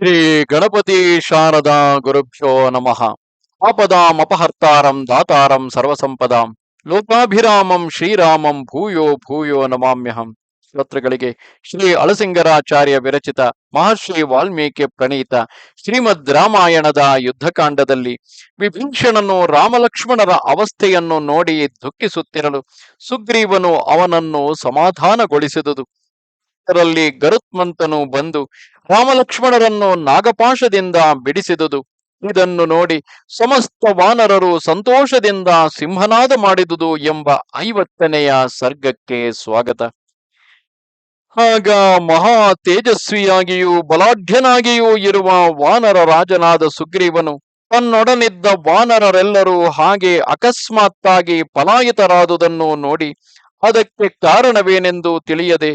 ಶ್ರೀ ಗಣಪತಿ ಶಾರದಾ ಗುರುಭ್ಯೋ ನಮಃ. ಆಪದಾಮಪಹರ್ತಾರಂ ದಾತಾರಂ ಸರ್ವಸಂಪದಾಂ. ಲೋಕಾಭಿರಾಮಂ ಶ್ರೀರಾಮಂ ಭೂಯೋ ಭೂಯೋ ನಮಾಮ್ಯಹಂ. ಶ್ರೋತೃಗಳಿಗೆ ಶ್ರೀ ಅಳಸಿಂಗರಾಚಾರ್ಯ ವಿರಚಿತ ಮಹರ್ಷಿ ವಾಲ್ಮೀಕಿ ಪ್ರಣೀತ ಶ್ರೀಮದ್ ರಾಮಾಯಣದ ಯುದ್ಧಕಾಂಡದಲ್ಲಿ ವಿಭೀಷಣನು ರಾಮಲಕ್ಷ್ಮಣರ ಅವಸ್ಥೆಯನ್ನು ನೋಡಿ ದುಃಖಿಸುತ್ತಿರಲು ಸುಗ್ರೀವನು ಅವನನ್ನು ಸಮಾಧಾನಗೊಳಿಸಿದುದು. ಅದರಲ್ಲಿ ಗರುತ್ಮಂತನು ಬಂದು ರಾಮಲಕ್ಷ್ಮಣರನ್ನು ನಾಗಪಾಶದಿಂದ ಬಿಡಿಸಿದುದು. ಇದನ್ನು ನೋಡಿ ಸಮಸ್ತ ವಾನರರು ಸಂತೋಷದಿಂದ ಸಿಂಹನಾದ ಮಾಡಿದುದು ಎಂಬ ಐವತ್ತನೆಯ ಸರ್ಗಕ್ಕೆ ಸ್ವಾಗತ. ಆಗ ಮಹಾ ತೇಜಸ್ವಿಯಾಗಿಯೂ ಬಲಾಢ್ಯನಾಗಿಯೂ ಇರುವ ವಾನರ ರಾಜನಾದ ಸುಗ್ರೀವನು ತನ್ನೊಡನಿದ್ದ ವಾನರರೆಲ್ಲರೂ ಹಾಗೆ ಅಕಸ್ಮಾತ್ತಾಗಿ ಪಲಾಯಿತರಾದುದನ್ನು ನೋಡಿ ಅದಕ್ಕೆ ಕಾರಣವೇನೆಂದು ತಿಳಿಯದೆ,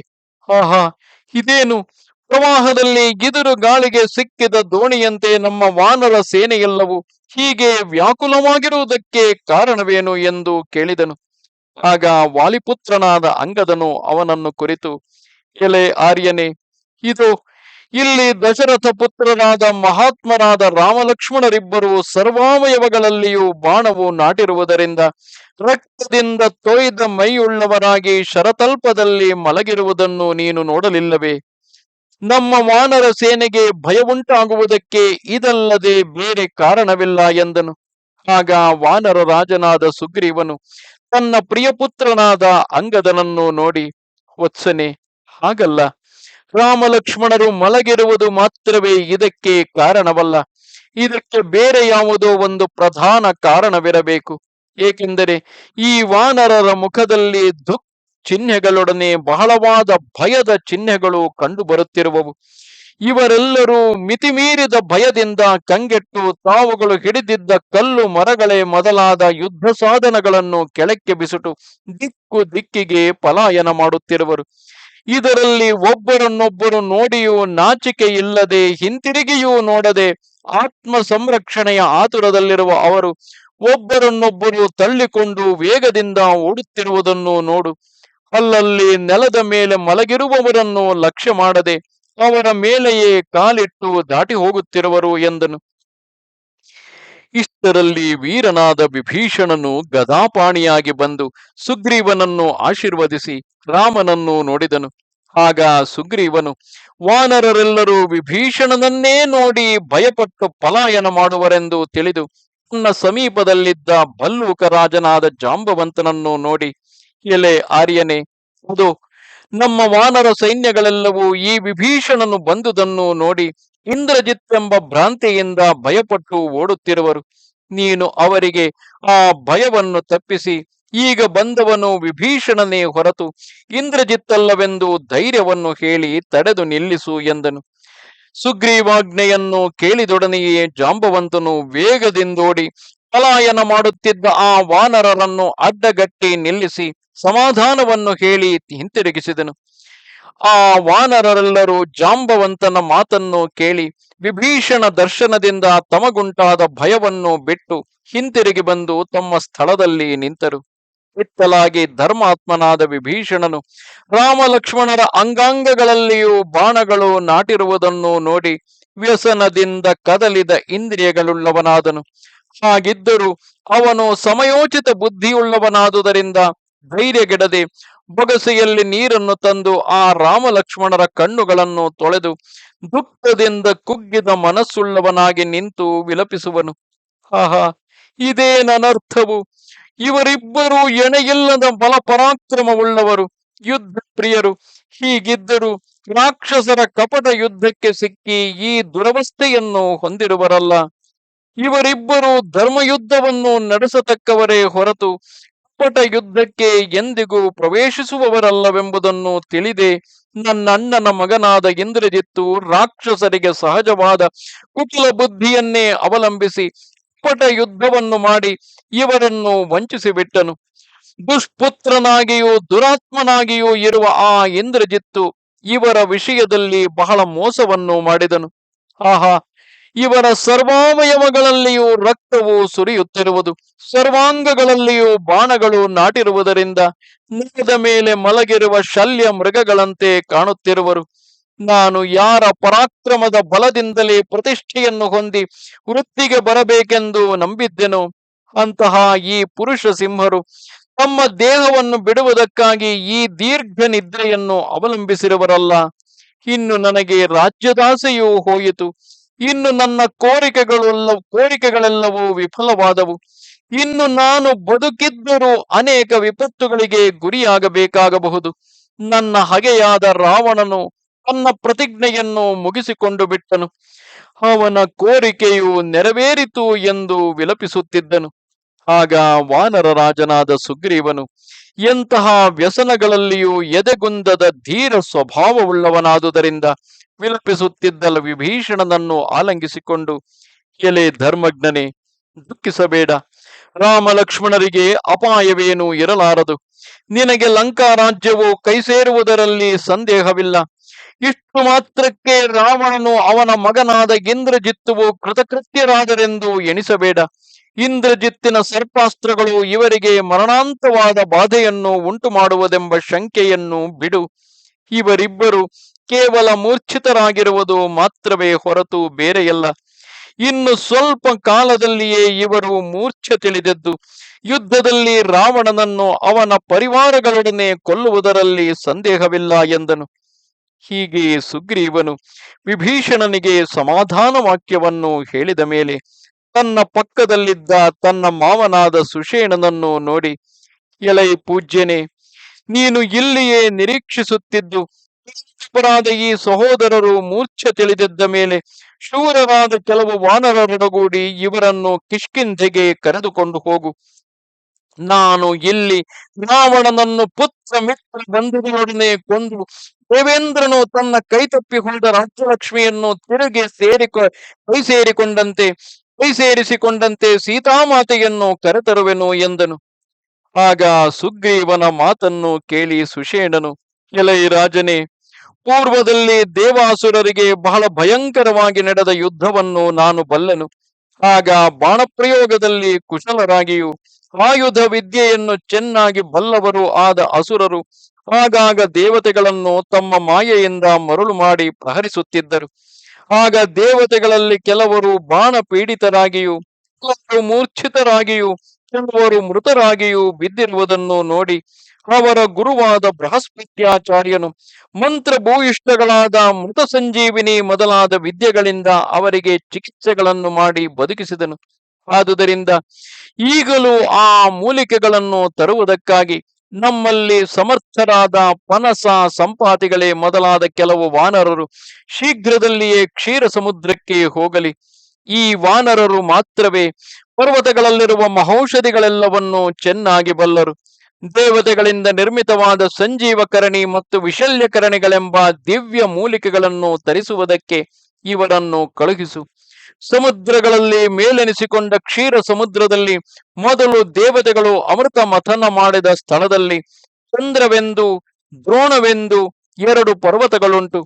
ಆಹಾ, ಇದೇನು? ಪ್ರವಾಹದಲ್ಲಿ ಗಿದುರು ಗಾಳಿಗೆ ಸಿಕ್ಕಿದ ದೋಣಿಯಂತೆ ನಮ್ಮ ವಾನರ ಸೇನೆಯೆಲ್ಲವೂ ಹೀಗೆ ವ್ಯಾಕುಲವಾಗಿರುವುದಕ್ಕೆ ಕಾರಣವೇನು ಎಂದು ಕೇಳಿದನು. ಆಗ ವಾಲಿಪುತ್ರನಾದ ಅಂಗದನು ಅವನನ್ನು ಕುರಿತು, ಎಲೆ ಆರ್ಯನೇ, ಇದು ಇಲ್ಲಿ ದಶರಥ ಪುತ್ರರಾದ ಮಹಾತ್ಮರಾದ ರಾಮಲಕ್ಷ್ಮಣರಿಬ್ಬರು ಸರ್ವಾವಯವಗಳಲ್ಲಿಯೂ ಬಾಣವು ನಾಟಿರುವುದರಿಂದ ರಕ್ತದಿಂದ ತೊಯ್ದ ಮೈಯುಳ್ಳವರಾಗಿ ಶರತಲ್ಪದಲ್ಲಿ ಮಲಗಿರುವುದನ್ನು ನೀನು ನೋಡಲಿಲ್ಲವೇ? ನಮ್ಮ ವಾನರ ಸೇನೆಗೆ ಭಯ ಉಂಟಾಗುವುದಕ್ಕೆ ಇದಲ್ಲದೆ ಬೇರೆ ಕಾರಣವಿಲ್ಲ ಎಂದನು. ಆಗ ವಾನರ ರಾಜನಾದ ಸುಗ್ರೀವನು ತನ್ನ ಪ್ರಿಯಪುತ್ರನಾದ ಅಂಗದನನ್ನು ನೋಡಿ, ವತ್ಸನೆ, ಹಾಗಲ್ಲ. ರಾಮಲಕ್ಷ್ಮಣರು ಮಲಗಿರುವುದು ಮಾತ್ರವೇ ಇದಕ್ಕೆ ಕಾರಣವಲ್ಲ. ಇದಕ್ಕೆ ಬೇರೆ ಯಾವುದೋ ಒಂದು ಪ್ರಧಾನ ಕಾರಣವಿರಬೇಕು. ಏಕೆಂದರೆ ಈ ವಾನರರ ಮುಖದಲ್ಲಿ ದುಃಖ ಚಿಹ್ನೆಗಳೊಡನೆ ಬಹಳವಾದ ಭಯದ ಚಿಹ್ನೆಗಳು ಕಂಡು ಬರುತ್ತಿರುವವು ಇವರೆಲ್ಲರೂ ಮಿತಿಮೀರಿದ ಭಯದಿಂದ ಕಂಗೆಟ್ಟು ತಾವುಗಳು ಹಿಡಿದಿದ್ದ ಕಲ್ಲು ಮರಗಳೇ ಮೊದಲಾದ ಯುದ್ಧ ಸಾಧನಗಳನ್ನು ಕೆಳಕ್ಕೆ ಬಿಸುಟು ದಿಕ್ಕು ದಿಕ್ಕಿಗೆ ಪಲಾಯನ ಮಾಡುತ್ತಿರುವರು. ಇದರಲ್ಲಿ ಒಬ್ಬರನ್ನೊಬ್ಬರು ನೋಡಿಯೂ ನಾಚಿಕೆ ಇಲ್ಲದೆ ಹಿಂತಿರುಗಿಯೂ ನೋಡದೆ ಆತ್ಮ ಸಂರಕ್ಷಣೆಯ ಆತುರದಲ್ಲಿರುವ ಅವರು, ಒಬ್ಬರನ್ನೊಬ್ಬರು ತಳ್ಳಿಕೊಂಡು ವೇಗದಿಂದ ಓಡುತ್ತಿರುವುದನ್ನು ನೋಡು. ಅಲ್ಲಲ್ಲಿ ನೆಲದ ಮೇಲೆ ಮಲಗಿರುವವರನ್ನು ಲಕ್ಷ್ಯ ಮಾಡದೆ ಅವರ ಮೇಲೆಯೇ ಕಾಲಿಟ್ಟು ದಾಟಿ ಹೋಗುತ್ತಿರುವರು ಎಂದನು. ಇಷ್ಟರಲ್ಲಿ ವೀರನಾದ ವಿಭೀಷಣನು ಗದಾಪಾಣಿಯಾಗಿ ಬಂದು ಸುಗ್ರೀವನನ್ನು ಆಶೀರ್ವದಿಸಿ ರಾಮನನ್ನು ನೋಡಿದನು. ಆಗ ಸುಗ್ರೀವನು, ವಾನರರೆಲ್ಲರೂ ವಿಭೀಷಣನನ್ನೇ ನೋಡಿ ಭಯಪಟ್ಟು ಪಲಾಯನ ಮಾಡುವರೆಂದು ತಿಳಿದು, ತನ್ನ ಸಮೀಪದಲ್ಲಿದ್ದ ಭಲ್ಲೂಕ ರಾಜನಾದ ಜಾಂಬವಂತನನ್ನು ನೋಡಿ ಎಲೆ ಆರ್ಯನೇ, ಅದು ನಮ್ಮ ವಾನರ ಸೈನ್ಯಗಳೆಲ್ಲವೂ ಈ ವಿಭೀಷಣನು ಬಂದುದನ್ನು ನೋಡಿ ಇಂದ್ರಜಿತ್ ಎಂಬ ಭ್ರಾಂತಿಯಿಂದ ಭಯಪಟ್ಟು ಓಡುತ್ತಿರುವರು. ನೀನು ಅವರಿಗೆ ಆ ಭಯವನ್ನು ತಪ್ಪಿಸಿ, ಈಗ ಬಂದವನು ವಿಭೀಷಣನೇ ಹೊರತು ಇಂದ್ರಜಿತ್ತಲ್ಲವೆಂದು ಧೈರ್ಯವನ್ನು ಹೇಳಿ ತಡೆದು ನಿಲ್ಲಿಸು ಎಂದನು. ಸುಗ್ರೀವಾಜ್ಞೆಯನ್ನು ಕೇಳಿದೊಡನೆಯೇ ಜಾಂಬವಂತನು ವೇಗದಿಂದೋಡಿ ಪಲಾಯನ ಮಾಡುತ್ತಿದ್ದ ಆ ವಾನರರನ್ನು ಅಡ್ಡಗಟ್ಟಿ ನಿಲ್ಲಿಸಿ ಸಮಾಧಾನವನ್ನು ಹೇಳಿ ಹಿಂತಿರುಗಿಸಿದನು. ಆ ವಾನರರೆಲ್ಲರೂ ಜಾಂಬವಂತನ ಮಾತನ್ನು ಕೇಳಿ ವಿಭೀಷಣ ದರ್ಶನದಿಂದ ತಮಗುಂಟಾದ ಭಯವನ್ನು ಬಿಟ್ಟು ಹಿಂತಿರುಗಿ ಬಂದು ತಮ್ಮ ಸ್ಥಳದಲ್ಲಿ ನಿಂತರು. ಇತ್ತಲಾಗಿ ಧರ್ಮಾತ್ಮನಾದ ವಿಭೀಷಣನು ರಾಮ ಲಕ್ಷ್ಮಣರ ಅಂಗಾಂಗಗಳಲ್ಲಿಯೂ ಬಾಣಗಳು ನಾಟಿರುವುದನ್ನು ನೋಡಿ ವ್ಯಸನದಿಂದ ಕದಲಿದ ಇಂದ್ರಿಯಗಳುಳ್ಳವನಾದನು. ಹಾಗಿದ್ದರೂ ಅವನು ಸಮಯೋಚಿತ ಬುದ್ಧಿಯುಳ್ಳವನಾದುದರಿಂದ ಧೈರ್ಯಗೆಡದೆ ಬೊಗಸೆಯಲ್ಲಿ ನೀರನ್ನು ತಂದು ಆ ರಾಮಲಕ್ಷ್ಮಣರ ಕಣ್ಣುಗಳನ್ನು ತೊಳೆದು ದುಃಖದಿಂದ ಕುಗ್ಗಿದ ಮನಸ್ಸುಳ್ಳವನಾಗಿ ನಿಂತು ವಿಲಪಿಸುವನು. ಆಹಾ ಇದೇನನರ್ಥವು ಇವರಿಬ್ಬರು ಎಣೆಯಿಲ್ಲದ ಬಲ ಪರಾಕ್ರಮವುಳ್ಳವರು ಯುದ್ಧ ಪ್ರಿಯರು. ಹೀಗಿದ್ದರೂ ರಾಕ್ಷಸರ ಕಪಟ ಯುದ್ಧಕ್ಕೆ ಸಿಕ್ಕಿ ಈ ದುರವಸ್ಥೆಯನ್ನು ಹೊಂದಿರುವರಲ್ಲ. ಇವರಿಬ್ಬರು ಧರ್ಮಯುದ್ಧವನ್ನು ನಡೆಸತಕ್ಕವರೇ ಹೊರತು ಕಪಟ ಯುದ್ಧಕ್ಕೆ ಎಂದಿಗೂ ಪ್ರವೇಶಿಸುವವರಲ್ಲವೆಂಬುದನ್ನು ತಿಳಿದೆ. ನನ್ನ ಅಣ್ಣನ ಮಗನಾದ ಇಂದ್ರಜಿತ್ತು ರಾಕ್ಷಸರಿಗೆ ಸಹಜವಾದ ಕುಕುಲ ಬುದ್ಧಿಯನ್ನೇ ಅವಲಂಬಿಸಿ ಕಪಟ ಯುದ್ಧವನ್ನು ಮಾಡಿ ಇವರನ್ನು ವಂಚಿಸಿಬಿಟ್ಟನು. ದುಷ್ಪುತ್ರನಾಗಿಯೂ ದುರಾತ್ಮನಾಗಿಯೂ ಇರುವ ಆ ಇಂದ್ರಜಿತ್ತು ಇವರ ವಿಷಯದಲ್ಲಿ ಬಹಳ ಮೋಸವನ್ನು ಮಾಡಿದನು. ಆಹಾ ಇವರ ಸರ್ವಾವಯವಗಳಲ್ಲಿಯೂ ರಕ್ತವು ಸುರಿಯುತ್ತಿರುವುದು, ಸರ್ವಾಂಗಗಳಲ್ಲಿಯೂ ಬಾಣಗಳು ನಾಟಿರುವುದರಿಂದ ಮುಖದ ಮೇಲೆ ಮಲಗಿರುವ ಶಲ್ಯ ಮೃಗಗಳಂತೆ ಕಾಣುತ್ತಿರುವರು. ನಾನು ಯಾರ ಪರಾಕ್ರಮದ ಬಲದಿಂದಲೇ ಪ್ರತಿಷ್ಠೆಯನ್ನು ಹೊಂದಿ ವೃತ್ತಿಗೆ ಬರಬೇಕೆಂದು ನಂಬಿದ್ದೆನು, ಅಂತಹ ಈ ಪುರುಷ ಸಿಂಹರು ತಮ್ಮ ದೇಹವನ್ನು ಬಿಡುವುದಕ್ಕಾಗಿ ಈ ದೀರ್ಘ ನಿದ್ರೆಯನ್ನು ಅವಲಂಬಿಸಿರುವರಲ್ಲ. ಇನ್ನು ನನಗೆ ರಾಜ್ಯದಾಸೆಯೂ ಹೋಯಿತು ಇನ್ನು ನನ್ನ ಕೋರಿಕೆಗಳೆಲ್ಲ, ಕೋರಿಕೆಗಳೆಲ್ಲವೂ ವಿಫಲವಾದವು. ಇನ್ನು ನಾನು ಬದುಕಿದ್ದರೂ ಅನೇಕ ವಿಪತ್ತುಗಳಿಗೆ ಗುರಿಯಾಗಬೇಕಾಗಬಹುದು. ನನ್ನ ಹಗೆಯಾದ ರಾವಣನು ತನ್ನ ಪ್ರತಿಜ್ಞೆಯನ್ನು ಮುಗಿಸಿಕೊಂಡು ಬಿಟ್ಟನು. ಅವನ ಕೋರಿಕೆಯು ನೆರವೇರಿತು ಎಂದು ವಿಲಪಿಸುತ್ತಿದ್ದನು. ಆಗ ವಾನರ ರಾಜನಾದ ಸುಗ್ರೀವನು, ಎಂತಹ ವ್ಯಸನಗಳಲ್ಲಿಯೂ ಎದೆಗುಂದದ ಧೀರ ಸ್ವಭಾವವುಳ್ಳವನಾದುದರಿಂದ ವಿಲಪಿಸುತ್ತಿದ್ದಲ್ಲ ವಿಭೀಷಣನನ್ನು ಆಲಂಗಿಸಿಕೊಂಡು ಎಲೆ ಧರ್ಮಜ್ಞನೆ, ದುಃಖಿಸಬೇಡ. ರಾಮ ಲಕ್ಷ್ಮಣರಿಗೆ ಅಪಾಯವೇನೂ ಇರಲಾರದು. ನಿನಗೆ ಲಂಕಾ ರಾಜ್ಯವು ಕೈ ಸೇರುವುದರಲ್ಲಿ ಸಂದೇಹವಿಲ್ಲ. ಇಷ್ಟು ಮಾತ್ರಕ್ಕೆ ರಾವಣನು ಅವನ ಮಗನಾದ ಇಂದ್ರಜಿತ್ತುವು ಕೃತಕೃತ್ಯರಾದರೆಂದು ಎಣಿಸಬೇಡ. ಇಂದ್ರಜಿತ್ತಿನ ಸರ್ಪಾಸ್ತ್ರಗಳು ಇವರಿಗೆ ಮರಣಾಂತವಾದ ಬಾಧೆಯನ್ನು ಉಂಟು ಮಾಡುವುದೆಂಬ ಶಂಕೆಯನ್ನು ಬಿಡು. ಇವರಿಬ್ಬರು ಕೇವಲ ಮೂರ್ಛಿತರಾಗಿರುವುದು ಮಾತ್ರವೇ ಹೊರತು ಬೇರೆಯಲ್ಲ. ಇನ್ನು ಸ್ವಲ್ಪ ಕಾಲದಲ್ಲಿಯೇ ಇವರು ಮೂರ್ಛೆ ತಿಳಿದದ್ದು, ಯುದ್ಧದಲ್ಲಿ ರಾವಣನನ್ನು ಅವನ ಪರಿವಾರಗಳೊಡನೆ ಕೊಲ್ಲುವುದರಲ್ಲಿ ಸಂದೇಹವಿಲ್ಲ ಎಂದನು. ಹೀಗೆ ಸುಗ್ರೀವನು ವಿಭೀಷಣನಿಗೆ ಸಮಾಧಾನ ವಾಕ್ಯವನ್ನು ಹೇಳಿದ ಮೇಲೆ ತನ್ನ ಪಕ್ಕದಲ್ಲಿದ್ದ ತನ್ನ ಮಾವನಾದ ಸುಷೇಣನನ್ನು ನೋಡಿ, ಎಲೈ ಪೂಜ್ಯನೇ, ನೀನು ಇಲ್ಲಿಯೇ ನಿರೀಕ್ಷಿಸುತ್ತಿದ್ದು ಅಪರಾಧ ಈ ಸಹೋದರರು ಮೂರ್ಛೆ ತಿಳಿದಿದ್ದ ಮೇಲೆ ಶೂರವಾದ ಕೆಲವು ವಾನರರೊಡಗೂಡಿ ಇವರನ್ನು ಕಿಷ್ಕಿಂಧೆಗೆ ಕರೆದುಕೊಂಡು ಹೋಗು. ನಾನು ಇಲ್ಲಿ ರಾವಣನನ್ನು ಪುತ್ರ ಮಿತ್ರ ಬಂಧುಗಳೊಡನೆ ಕೊಂದು ದೇವೇಂದ್ರನು ತನ್ನ ಕೈತಪ್ಪಿ ಹೋದ ರಾಜ್ಯಲಕ್ಷ್ಮಿಯನ್ನು ತಿರುಗಿ ಸೇರಿಕೊ ಕೈ ಸೇರಿಕೊಂಡಂತೆ ಕೈ ಸೇರಿಸಿಕೊಂಡಂತೆ ಸೀತಾಮಾತೆಯನ್ನು ಕರೆತರುವೆನು ಎಂದನು. ಆಗ ಸುಗ್ರೀವನ ಮಾತನ್ನು ಕೇಳಿ ಸುಷೇಣನು, ಎಲೈ ರಾಜನೇ ಪೂರ್ವದಲ್ಲಿ ದೇವಾಸುರರಿಗೆ ಬಹಳ ಭಯಂಕರವಾಗಿ ನಡೆದ ಯುದ್ಧವನ್ನು ನಾನು ಬಲ್ಲೆನು. ಆಗ ಬಾಣಪ್ರಯೋಗದಲ್ಲಿ ಕುಶಲರಾಗಿಯೂ ಆಯುಧ ವಿದ್ಯೆಯನ್ನು ಚೆನ್ನಾಗಿ ಬಲ್ಲವರು ಆದ ಅಸುರರು ಆಗಾಗ ದೇವತೆಗಳನ್ನು ತಮ್ಮ ಮಾಯೆಯಿಂದ ಮರಳು ಮಾಡಿ ಪ್ರಹರಿಸುತ್ತಿದ್ದರು. ಆಗ ದೇವತೆಗಳಲ್ಲಿ ಕೆಲವರು ಬಾಣ ಪೀಡಿತರಾಗಿಯೂ ಕೆಲವರು ಮೂರ್ಛಿತರಾಗಿಯೂ, ಕೆಲವರು ಮೃತರಾಗಿಯೂ ಬಿದ್ದಿರುವುದನ್ನು ನೋಡಿ ಅವರ ಗುರುವಾದ ಬೃಹಸ್ಪತ್ಯಾಚಾರ್ಯನು ಮಂತ್ರ ಭೂಯಿಷ್ಠಗಳಾದ ಮೃತ ಸಂಜೀವಿನಿ ಮೊದಲಾದ ವಿದ್ಯೆಗಳಿಂದ ಅವರಿಗೆ ಚಿಕಿತ್ಸೆಗಳನ್ನು ಮಾಡಿ ಬದುಕಿಸಿದನು. ಆದುದರಿಂದ ಈಗಲೂ ಆ ಮೂಲಿಕೆಗಳನ್ನು ತರುವುದಕ್ಕಾಗಿ ನಮ್ಮಲ್ಲಿ ಸಮರ್ಥರಾದ ಪನಸ ಸಂಪಾತಿಗಳೇ ಮೊದಲಾದ ಕೆಲವು ವಾನರರು ಶೀಘ್ರದಲ್ಲಿಯೇ ಕ್ಷೀರ ಸಮುದ್ರಕ್ಕೆ ಹೋಗಲಿ. ಈ ವಾನರರು ಮಾತ್ರವೇ ಪರ್ವತಗಳಲ್ಲಿರುವ ಮಹೌಷಧಿಗಳೆಲ್ಲವನ್ನು ಚೆನ್ನಾಗಿ ಬಲ್ಲರು. ದೇವತೆಗಳಿಂದ ನಿರ್ಮಿತವಾದ ಸಂಜೀವಕರಣಿ ಮತ್ತು ವಿಶಲ್ಯಕರಣಿಗಳೆಂಬ ದಿವ್ಯ ಮೂಲಿಕೆಗಳನ್ನು ತರಿಸುವುದಕ್ಕೆ ಇವರನ್ನು ಕಳುಹಿಸು. ಸಮುದ್ರಗಳಲ್ಲಿ ಮೇಲೆನಿಸಿಕೊಂಡ ಕ್ಷೀರ ಸಮುದ್ರದಲ್ಲಿ ಮೊದಲು ದೇವತೆಗಳು ಅಮೃತ ಮಥನ ಮಾಡಿದ ಸ್ಥಳದಲ್ಲಿ ಚಂದ್ರವೆಂದು ದ್ರೋಣವೆಂದು ಎರಡು ಪರ್ವತಗಳುಂಟು.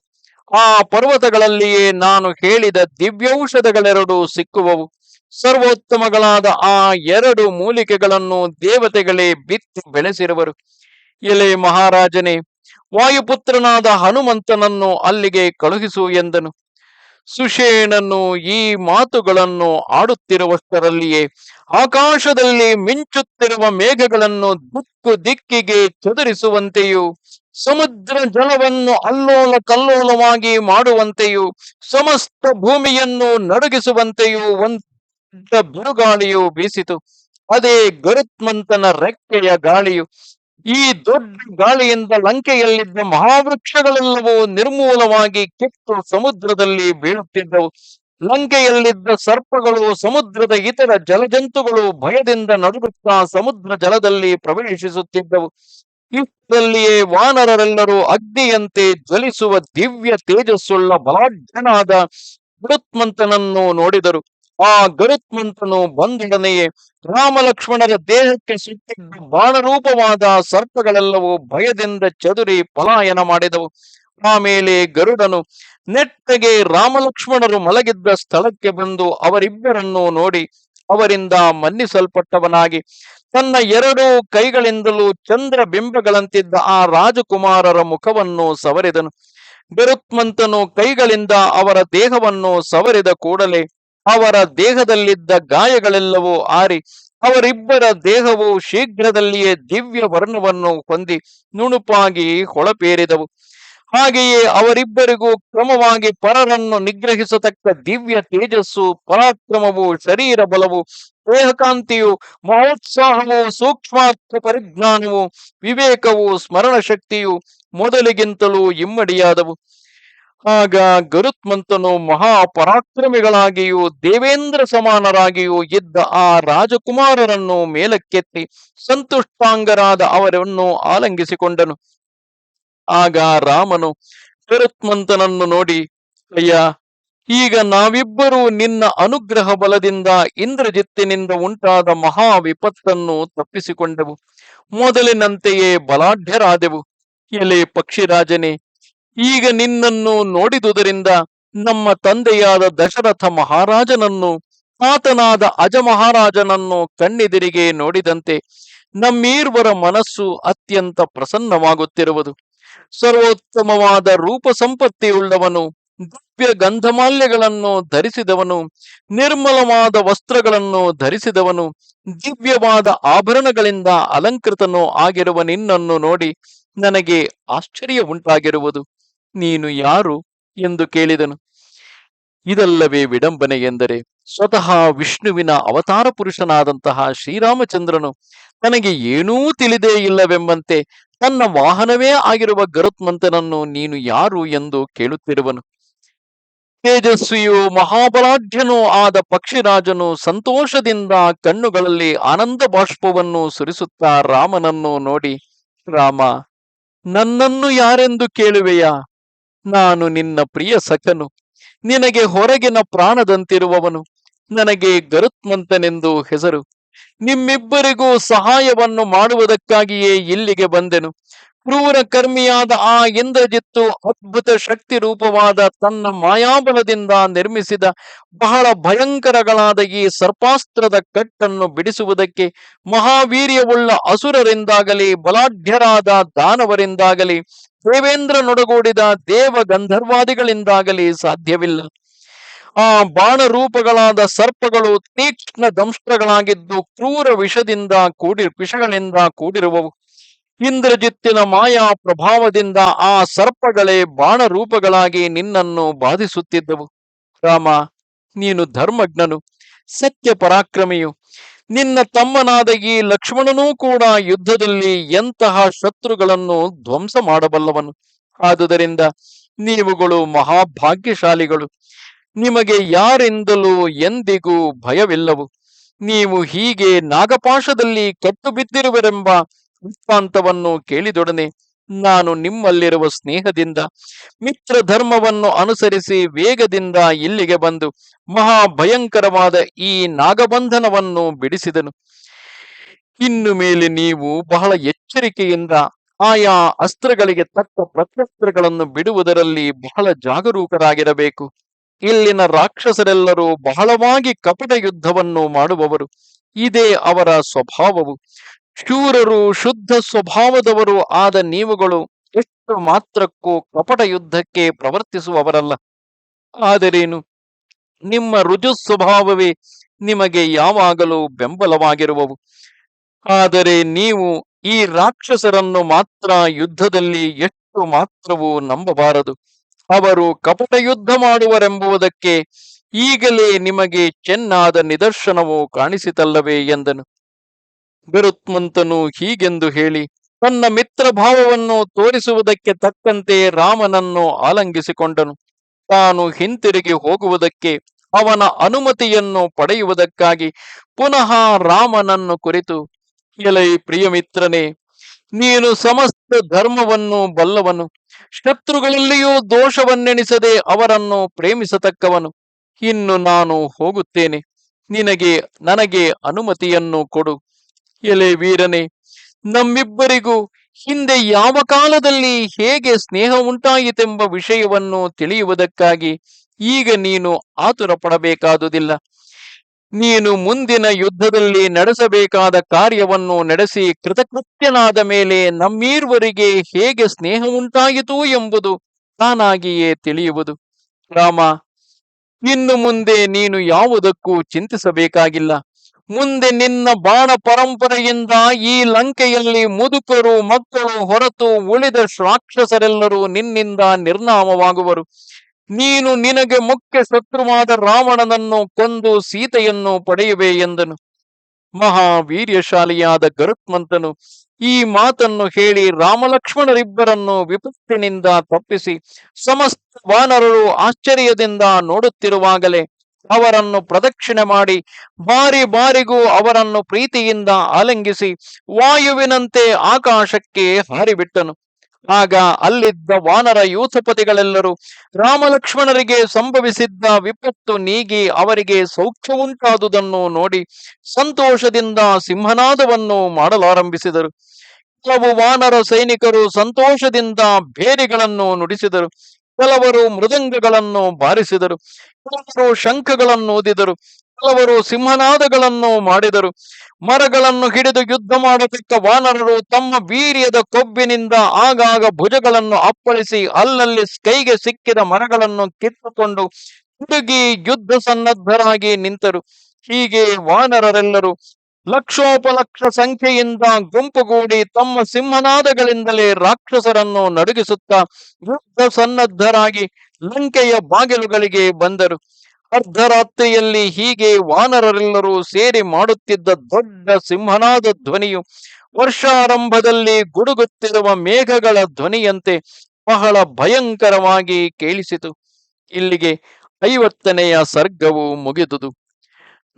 ಆ ಪರ್ವತಗಳಲ್ಲಿಯೇ ನಾನು ಹೇಳಿದ ದಿವ್ಯೌಷಧಗಳೆರಡು ಸಿಕ್ಕುವವು. ಸರ್ವೋತ್ತಮಗಳಾದ ಆ ಎರಡು ಮೂಲಿಕೆಗಳನ್ನು ದೇವತೆಗಳೇ ಬಿತ್ತಿ ಬೆಳೆಸಿರುವರು. ಎಲೆ ಮಹಾರಾಜನೇ, ವಾಯುಪುತ್ರನಾದ ಹನುಮಂತನನ್ನು ಅಲ್ಲಿಗೆ ಕಳುಹಿಸು ಎಂದನು. ಸುಷೇಣನು ಈ ಮಾತುಗಳನ್ನು ಆಡುತ್ತಿರುವಷ್ಟರಲ್ಲಿಯೇ ಆಕಾಶದಲ್ಲಿ ಮಿಂಚುತ್ತಿರುವ ಮೇಘಗಳನ್ನು ದಿಕ್ಕು ದಿಕ್ಕಿಗೆ ಚದುರಿಸುವಂತೆಯೂ, ಸಮುದ್ರ ಜಲವನ್ನು ಅಲ್ಲೋಲ ಕಲ್ಲೋಲವಾಗಿ ಮಾಡುವಂತೆಯೂ, ಸಮಸ್ತ ಭೂಮಿಯನ್ನು ನಡುಗಿಸುವಂತೆಯೂ ಒಂದು ಬಿರುಗಾಳಿಯು ಬೀಸಿತು. ಅದೇ ಗರುತ್ಮಂತನ ರೆಕ್ಕೆಯ ಗಾಳಿಯು. ಈ ದೊಡ್ಡ ಗಾಳಿಯಿಂದ ಲಂಕೆಯಲ್ಲಿದ್ದ ಮಹಾವೃಕ್ಷಗಳೆಲ್ಲವೂ ನಿರ್ಮೂಲವಾಗಿ ಕಿತ್ತು ಸಮುದ್ರದಲ್ಲಿ ಬೀಳುತ್ತಿದ್ದವು. ಲಂಕೆಯಲ್ಲಿದ್ದ ಸರ್ಪಗಳು ಸಮುದ್ರದ ಇತರ ಜಲಜಂತುಗಳು ಭಯದಿಂದ ನಡುಗುತ್ತಾ ಸಮುದ್ರ ಜಲದಲ್ಲಿ ಪ್ರವೇಶಿಸುತ್ತಿದ್ದವು. ಇಷ್ಟರಲ್ಲಿಯೇ ವಾನರರೆಲ್ಲರೂ ಅಗ್ನಿಯಂತೆ ಜ್ವಲಿಸುವ ದಿವ್ಯ ತೇಜಸ್ಸುಳ್ಳ ಬಲಾಢ್ಯನಾದ ಗರುತ್ಮಂತನನ್ನು ನೋಡಿದರು. ಆ ಗರುತ್ಮಂತನು ಬಂದೊಡನೆಯೇ ರಾಮಲಕ್ಷ್ಮಣರ ದೇಹಕ್ಕೆ ಸುತ್ತಿದ್ದ ಬಾಣರೂಪವಾದ ಸರ್ಪಗಳೆಲ್ಲವೂ ಭಯದಿಂದ ಚದುರಿ ಪಲಾಯನ ಮಾಡಿದವು. ಆಮೇಲೆ ಗರುಡನು ನೆಟ್ಟಗೆ ರಾಮಲಕ್ಷ್ಮಣರು ಮಲಗಿದ್ದ ಸ್ಥಳಕ್ಕೆ ಬಂದು ಅವರಿಬ್ಬರನ್ನು ನೋಡಿ ಅವರಿಂದ ಮನ್ನಿಸಲ್ಪಟ್ಟವನಾಗಿ ತನ್ನ ಎರಡೂ ಕೈಗಳಿಂದಲೂ ಚಂದ್ರ ಬಿಂಬಗಳಂತಿದ್ದ ಆ ರಾಜಕುಮಾರರ ಮುಖವನ್ನು ಸವರಿದನು. ಗರುತ್ಮಂತನು ಕೈಗಳಿಂದ ಅವರ ದೇಹವನ್ನು ಸವರಿದ ಕೂಡಲೇ ಅವರ ದೇಹದಲ್ಲಿದ್ದ ಗಾಯಗಳೆಲ್ಲವೂ ಆರಿ ಅವರಿಬ್ಬರ ದೇಹವು ಶೀಘ್ರದಲ್ಲಿಯೇ ದಿವ್ಯ ವರ್ಣವನ್ನು ಹೊಂದಿ ನುಣುಪಾಗಿ ಹೊಳಪೇರಿದವು. ಹಾಗೆಯೇ ಅವರಿಬ್ಬರಿಗೂ ಕ್ರಮವಾಗಿ ಪರರನ್ನು ನಿಗ್ರಹಿಸತಕ್ಕ ದಿವ್ಯ ತೇಜಸ್ಸು, ಪರಾಕ್ರಮವು, ಶರೀರ ಬಲವು, ದೇಹಕಾಂತಿಯು, ಮಹೋತ್ಸಾಹವು, ಸೂಕ್ಷ್ಮಾರ್ಥ ಪರಿಜ್ಞಾನವು, ವಿವೇಕವು ಸ್ಮರಣ ಶಕ್ತಿಯು ಮೊದಲಿಗಿಂತಲೂ ಇಮ್ಮಡಿಯಾದವು. ಆಗ ಗರುತ್ಮಂತನು ಮಹಾಪರಾಕ್ರಮಿಗಳಾಗಿಯೂ ದೇವೇಂದ್ರ ಸಮಾನರಾಗಿಯೂ ಇದ್ದ ಆ ರಾಜಕುಮಾರರನ್ನು ಮೇಲಕ್ಕೆತ್ತಿ ಸಂತುಷ್ಟಾಂಗರಾದ ಅವರನ್ನು ಆಲಂಗಿಸಿಕೊಂಡನು. ಆಗ ರಾಮನು ಗರುತ್ಮಂತನನ್ನು ನೋಡಿ, ಅಯ್ಯ, ಈಗ ನಾವಿಬ್ಬರೂ ನಿನ್ನ ಅನುಗ್ರಹ ಬಲದಿಂದ ಇಂದ್ರಜಿತ್ತಿನಿಂದ ಉಂಟಾದ ಮಹಾ ವಿಪತ್ತನ್ನು ತಪ್ಪಿಸಿಕೊಂಡೆವು. ಮೊದಲಿನಂತೆಯೇ ಬಲಾಢ್ಯರಾದೆವು. ಎಲೆ ಪಕ್ಷಿರಾಜನೇ ಈಗ ನಿನ್ನನ್ನು ನೋಡಿದುದರಿಂದ ನಮ್ಮ ತಂದೆಯಾದ ದಶರಥ ಮಹಾರಾಜನನ್ನು, ಆತನಾದ ಅಜ ಮಹಾರಾಜನನ್ನು ಕಣ್ಣೆದಿರಿಗೆ ನೋಡಿದಂತೆ ನಮ್ಮೀರ್ವರ ಮನಸ್ಸು ಅತ್ಯಂತ ಪ್ರಸನ್ನವಾಗುತ್ತಿರುವುದು. ಸರ್ವೋತ್ತಮವಾದ ರೂಪ ಸಂಪತ್ತಿಯುಳ್ಳವನು, ದಿವ್ಯ ಗಂಧಮಾಲ್ಯಗಳನ್ನು ಧರಿಸಿದವನು, ನಿರ್ಮಲವಾದ ವಸ್ತ್ರಗಳನ್ನು ಧರಿಸಿದವನು, ದಿವ್ಯವಾದ ಆಭರಣಗಳಿಂದ ಅಲಂಕೃತನೂ ಆಗಿರುವ ನಿನ್ನನ್ನು ನೋಡಿ ನನಗೆ ಆಶ್ಚರ್ಯ ಉಂಟಾಗಿರುವುದು. ನೀನು ಯಾರು ಎಂದು ಕೇಳಿದನು. ಇದಲ್ಲವೇ ವಿಡಂಬನೆ ಎಂದರೆ ಸ್ವತಃ ವಿಷ್ಣುವಿನ ಅವತಾರ ಪುರುಷನಾದಂತಹ ಶ್ರೀರಾಮಚಂದ್ರನು ತನಗೆ ಏನೂ ತಿಳಿದೇ ಇಲ್ಲವೆಂಬಂತೆ ತನ್ನ ವಾಹನವೇ ಆಗಿರುವ ಗರುತ್ಮಂತನನ್ನು ನೀನು ಯಾರು ಎಂದು ಕೇಳುತ್ತಿರುವನು. ತೇಜಸ್ವಿಯು ಮಹಾಬಲಾಢ್ಯನೂ ಆದ ಪಕ್ಷಿರಾಜನು ಸಂತೋಷದಿಂದ ಕಣ್ಣುಗಳಲ್ಲಿ ಆನಂದ ಬಾಷ್ಪವನ್ನು ಸುರಿಸುತ್ತಾ ರಾಮನನ್ನು ನೋಡಿ, ರಾಮ, ನನ್ನನ್ನು ಯಾರೆಂದು ಕೇಳುವೆಯಾ? ನಾನು ನಿನ್ನ ಪ್ರಿಯ ಸಖನು. ನಿನಗೆ ಹೊರಗಿನ ಪ್ರಾಣದಂತಿರುವವನು. ನನಗೆ ಗರುತ್ಮಂತನೆಂದು ಹೆಸರು. ನಿಮ್ಮಿಬ್ಬರಿಗೂ ಸಹಾಯವನ್ನು ಮಾಡುವುದಕ್ಕಾಗಿಯೇ ಇಲ್ಲಿಗೆ ಬಂದೆನು. ಕ್ರೂರ ಕರ್ಮಿಯಾದ ಆ ಇಂದ್ರಜಿತ್ತು ಅದ್ಭುತ ಶಕ್ತಿ ರೂಪವಾದ ತನ್ನ ಮಾಯಾಬಲದಿಂದ ನಿರ್ಮಿಸಿದ ಬಹಳ ಭಯಂಕರಗಳಾದ ಈ ಸರ್ಪಾಸ್ತ್ರದ ಕಟ್ಟನ್ನು ಬಿಡಿಸುವುದಕ್ಕೆ ಮಹಾವೀರ್ಯವುಳ್ಳ ಅಸುರರಿಂದಾಗಲಿ, ಬಲಾಢ್ಯರಾದ ದಾನವರಿಂದಾಗಲಿ ದೇವೇಂದ್ರನೊಡಗೂಡಿದ ದೇವ ಗಂಧರ್ವಾದಿಗಳಿಂದಾಗಲಿ ಸಾಧ್ಯವಿಲ್ಲ. ಆ ಬಾಣ ರೂಪಗಳಾದ ಸರ್ಪಗಳು ತೀಕ್ಷ್ಣ ದಂಷ್ಟ್ರಗಳಾಗಿದ್ದು ಕ್ರೂರ ವಿಷದಿಂದ ಕೂಡಿ, ವಿಷಗಳಿಂದ ಕೂಡಿರುವವು. ಇಂದ್ರಜಿತ್ತಿನ ಮಾಯಾ ಪ್ರಭಾವದಿಂದ ಆ ಸರ್ಪಗಳೇ ಬಾಣ ರೂಪಗಳಾಗಿ ನಿನ್ನನ್ನು ಬಾಧಿಸುತ್ತಿದ್ದವು. ರಾಮ, ನೀನು ಧರ್ಮಜ್ಞನು ಸತ್ಯ ಪರಾಕ್ರಮಿಯು ನಿನ್ನ ತಮ್ಮನಾದ ಈ ಲಕ್ಷ್ಮಣನೂ ಕೂಡ ಯುದ್ಧದಲ್ಲಿ ಎಂತಹ ಶತ್ರುಗಳನ್ನು ಧ್ವಂಸ ಮಾಡಬಲ್ಲವನು. ಆದುದರಿಂದ ನೀವುಗಳು ಮಹಾಭಾಗ್ಯಶಾಲಿಗಳು. ನಿಮಗೆ ಯಾರಿಂದಲೂ ಎಂದಿಗೂ ಭಯವಿಲ್ಲವು. ನೀವು ಹೀಗೆ ನಾಗಪಾಶದಲ್ಲಿ ಕಟ್ಟು ಬಿದ್ದಿರುವರೆಂಬ ವೃತ್ತಾಂತವನ್ನು ಕೇಳಿದೊಡನೆ ನಾನು ನಿಮ್ಮಲ್ಲಿರುವ ಸ್ನೇಹದಿಂದ ಮಿತ್ರ ಧರ್ಮವನ್ನು ಅನುಸರಿಸಿ ವೇಗದಿಂದ ಇಲ್ಲಿಗೆ ಬಂದು ಮಹಾ ಭಯಂಕರವಾದ ಈ ನಾಗಬಂಧನವನ್ನು ಬಿಡಿಸಿದನು. ಇನ್ನು ಮೇಲೆ ನೀವು ಬಹಳ ಎಚ್ಚರಿಕೆಯಿಂದ ಆಯಾ ಅಸ್ತ್ರಗಳಿಗೆ ತಕ್ಕ ಪ್ರತ್ಯಸ್ತ್ರಗಳನ್ನು ಬಿಡುವುದರಲ್ಲಿ ಬಹಳ ಜಾಗರೂಕರಾಗಿರಬೇಕು. ಇಲ್ಲಿನ ರಾಕ್ಷಸರೆಲ್ಲರೂ ಬಹಳವಾಗಿ ಕಪಟ ಯುದ್ಧವನ್ನು ಮಾಡುವವರು. ಇದೇ ಅವರ ಸ್ವಭಾವವು. ಶೂರರು, ಶುದ್ಧ ಸ್ವಭಾವದವರು ಆದ ನೀವುಗಳು ಎಷ್ಟು ಮಾತ್ರಕ್ಕೂ ಕಪಟ ಯುದ್ಧಕ್ಕೆ ಪ್ರವರ್ತಿಸುವವರಲ್ಲ. ಆದರೇನು? ನಿಮ್ಮ ರುಜು ಸ್ವಭಾವವೇ ನಿಮಗೆ ಯಾವಾಗಲೂ ಬೆಂಬಲವಾಗಿರುವವು. ಆದರೆ ನೀವು ಈ ರಾಕ್ಷಸರನ್ನು ಮಾತ್ರ ಯುದ್ಧದಲ್ಲಿ ಎಷ್ಟು ಮಾತ್ರವೂ ನಂಬಬಾರದು. ಅವರು ಕಪಟ ಯುದ್ಧ ಮಾಡುವರೆಂಬುದಕ್ಕೆ ಈಗಲೇ ನಿಮಗೆ ಚೆನ್ನಾದ ನಿದರ್ಶನವು ಕಾಣಿಸಿತಲ್ಲವೇ ಎಂದನು. ಗರುತ್ಮಂತನು ಹೀಗೆಂದು ಹೇಳಿ ತನ್ನ ಮಿತ್ರ ಭಾವವನ್ನು ತೋರಿಸುವುದಕ್ಕೆ ತಕ್ಕಂತೆ ರಾಮನನ್ನು ಆಲಂಗಿಸಿಕೊಂಡನು. ತಾನು ಹಿಂತಿರುಗಿ ಹೋಗುವುದಕ್ಕೆ ಅವನ ಅನುಮತಿಯನ್ನು ಪಡೆಯುವುದಕ್ಕಾಗಿ ಪುನಃ ರಾಮನನ್ನು ಕುರಿತು, ಎಲೈ ಪ್ರಿಯಮಿತ್ರನೇ, ನೀನು ಸಮಸ್ತ ಧರ್ಮವನ್ನು ಬಲ್ಲವನು. ಶತ್ರುಗಳಲ್ಲಿಯೂ ದೋಷವನ್ನೆಣಿಸದೆ ಅವರನ್ನು ಪ್ರೇಮಿಸತಕ್ಕವನು. ಇನ್ನು ನಾನು ಹೋಗುತ್ತೇನೆ. ನಿನಗೆ, ನನಗೆ ಅನುಮತಿಯನ್ನು ಕೊಡು. ಎಲೆ ವೀರನೇ, ನಮ್ಮಿಬ್ಬರಿಗೂ ಹಿಂದೆ ಯಾವ ಕಾಲದಲ್ಲಿ ಹೇಗೆ ಸ್ನೇಹ ಉಂಟಾಯಿತೆಂಬ ವಿಷಯವನ್ನು ತಿಳಿಯುವುದಕ್ಕಾಗಿ ಈಗ ನೀನು ಆತುರ ಪಡಬೇಕಾದುದಿಲ್ಲ ನೀನು ಮುಂದಿನ ಯುದ್ಧದಲ್ಲಿ ನಡೆಸಬೇಕಾದ ಕಾರ್ಯವನ್ನು ನಡೆಸಿ ಕೃತಕೃತ್ಯನಾದ ಮೇಲೆ ನಮ್ಮೀರ್ವರಿಗೆ ಹೇಗೆ ಸ್ನೇಹ ಉಂಟಾಯಿತು ಎಂಬುದು ತಾನಾಗಿಯೇ ತಿಳಿಯುವುದು. ರಾಮ, ಇನ್ನು ಮುಂದೆ ನೀನು ಯಾವುದಕ್ಕೂ ಚಿಂತಿಸಬೇಕಾಗಿಲ್ಲ. ಮುಂದೆ ನಿನ್ನ ಬಾಣ ಪರಂಪರೆಯಿಂದ ಈ ಲಂಕೆಯಲ್ಲಿ ಮುದುಕರು, ಮಕ್ಕಳು ಹೊರತು ಉಳಿದ ರಾಕ್ಷಸರೆಲ್ಲರೂ ನಿನ್ನಿಂದ ನಿರ್ನಾಮವಾಗುವರು. ನೀನು ನಿನಗೆ ಮುಖ್ಯ ಶತ್ರುವಾದ ರಾವಣನನ್ನು ಕೊಂದು ಸೀತೆಯನ್ನು ಪಡೆಯುವೆ ಎಂದನು. ಮಹಾವೀರ್ಯಶಾಲಿಯಾದ ಗರುತ್ಮಂತನು ಈ ಮಾತನ್ನು ಹೇಳಿ ರಾಮಲಕ್ಷ್ಮಣರಿಬ್ಬರನ್ನು ವಿಪತ್ತಿನಿಂದ ತಪ್ಪಿಸಿ, ಸಮಸ್ತ ವಾನರರು ಆಶ್ಚರ್ಯದಿಂದ ನೋಡುತ್ತಿರುವಾಗಲೇ ಅವರನ್ನು ಪ್ರದಕ್ಷಿಣೆ ಮಾಡಿ ಬಾರಿ ಬಾರಿಗೂ ಅವರನ್ನು ಪ್ರೀತಿಯಿಂದ ಆಲಂಗಿಸಿ ವಾಯುವಿನಂತೆ ಆಕಾಶಕ್ಕೆ ಹಾರಿಬಿಟ್ಟನು. ಆಗ ಅಲ್ಲಿದ್ದ ವಾನರ ಯೂಥಪತಿಗಳೆಲ್ಲರೂ ರಾಮಲಕ್ಷ್ಮಣರಿಗೆ ಸಂಭವಿಸಿದ್ದ ವಿಪತ್ತು ನೀಗಿ ಅವರಿಗೆ ಸೌಖ್ಯವುಂಟಾದುದನ್ನು ನೋಡಿ ಸಂತೋಷದಿಂದ ಸಿಂಹನಾದವನ್ನು ಮಾಡಲಾರಂಭಿಸಿದರು. ಕೆಲವು ವಾನರ ಸೈನಿಕರು ಸಂತೋಷದಿಂದ ಭೇರಿಗಳನ್ನು ನುಡಿಸಿದರು. ಕೆಲವರು ಮೃದಂಗಗಳನ್ನು ಬಾರಿಸಿದರು, ಕೆಲವರು ಶಂಖಗಳನ್ನು ಓದಿದರು ಕೆಲವರು ಸಿಂಹನಾದಗಳನ್ನು ಮಾಡಿದರು. ಮರಗಳನ್ನು ಹಿಡಿದು ಯುದ್ಧ ಮಾಡತಕ್ಕ ವಾನರರು ತಮ್ಮ ವೀರ್ಯದ ಕೊಬ್ಬಿನಿಂದ ಆಗಾಗ ಭುಜಗಳನ್ನು ಅಪ್ಪಳಿಸಿ ಅಲ್ಲಲ್ಲಿ ಕೈಗೆ ಸಿಕ್ಕಿದ ಮರಗಳನ್ನು ಕಿತ್ತುಕೊಂಡು ಹುಡುಗಿ ಯುದ್ಧ ಸನ್ನದ್ಧರಾಗಿ ನಿಂತರು. ಹೀಗೆ ವಾನರರೆಲ್ಲರೂ ಲಕ್ಷೋಪಲಕ್ಷ ಸಂಖ್ಯೆಯಿಂದ ಗುಂಪುಗೂಡಿ ತಮ್ಮ ಸಿಂಹನಾದಗಳಿಂದಲೇ ರಾಕ್ಷಸರನ್ನು ನಡುಗಿಸುತ್ತಾ ಯುದ್ಧ ಸನ್ನದ್ಧರಾಗಿ ಲಂಕೆಯ ಬಾಗಿಲುಗಳಿಗೆ ಬಂದರು. ಅರ್ಧರಾತ್ರಿಯಲ್ಲಿ ಹೀಗೆ ವಾನರರೆಲ್ಲರೂ ಸೇರಿ ಮಾಡುತ್ತಿದ್ದ ದೊಡ್ಡ ಸಿಂಹನಾದ ಧ್ವನಿಯು ವರ್ಷಾರಂಭದಲ್ಲಿ ಗುಡುಗುತ್ತಿರುವ ಮೇಘಗಳ ಧ್ವನಿಯಂತೆ ಬಹಳ ಭಯಂಕರವಾಗಿ ಕೇಳಿಸಿತು. ಇಲ್ಲಿಗೆ ಐವತ್ತನೆಯ ಸರ್ಗವು ಮುಗಿದುದು.